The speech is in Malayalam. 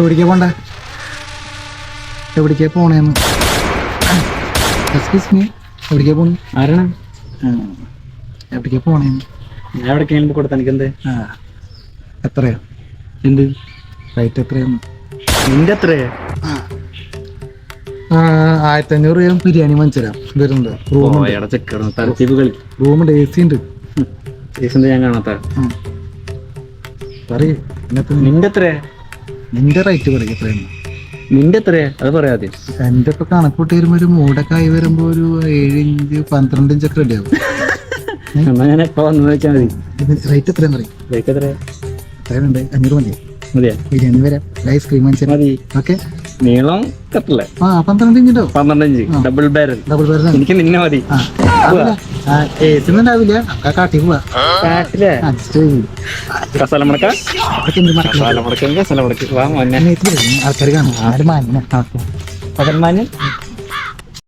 എവിടേക്കാ പോണ്ട? എവിടേക്കാ പോണേന്ന്? എക്സ്ക്യൂസ് മീ എവിടേക്കാ പോണു? ആരാണ്? എവിടേക്കാ പോണേന്ന്? ഞാൻ എവിടേക്കെങ്കിലും കൊടുത്ത? എനിക്കെന്ത്? എത്രയാ? എന്ത്? റേറ്റ് എത്രയാന്ന്? നിന്റെ എത്രയാ? ആയിരത്തി അഞ്ഞൂറ് രൂപ ബിരിയാണി വാങ്ങിച്ചുതരാം വരുന്നുണ്ട് കളി. റൂമുണ്ട് എ സി ഉണ്ട്. എ സി ഞാൻ കാണാത്ത. പറയൂ. നിന്റെ നിന്റെ റേറ്റ് പറയും എത്രയാണ്? നിന്റെ എത്രയാ അത് പറയാതെ എന്റെ ഇപ്പൊ കണക്കൂട്ടി വരുമ്പോ ഒരു മൂടൊക്കെ ആയി വരുമ്പോ ഒരു ഏഴ് ഇഞ്ച് പന്ത്രണ്ട് ഇഞ്ചൊക്കെ റെഡി ആവും. ഞാൻ എപ്പോ വന്നു വെച്ചാൽ മതി. റേറ്റ് എത്രയാന്ന് പറയും? റേറ്റ് എത്രയാ? എത്രയുണ്ട് അഞ്ഞൂറ് മതി മതിയാ? ബിരിയാണി വരാം. ഐസ്ക്രീം മതി. ഓക്കെ നീളം കത്തല്ലേ ആ പന്ത്രണ്ട് inch double barrel double barrel എനിക്ക് നിന്നെ മതി. ആ. കാട്ടി പോവാ. കാട്ടില്ലേ ചെയ്യും കസാല മുടക്ക കസാല മുടക്ക കസാല മുടക്ക് ആൾക്കാർ കാണും. ആരും മാനിനെ പകൽമാന്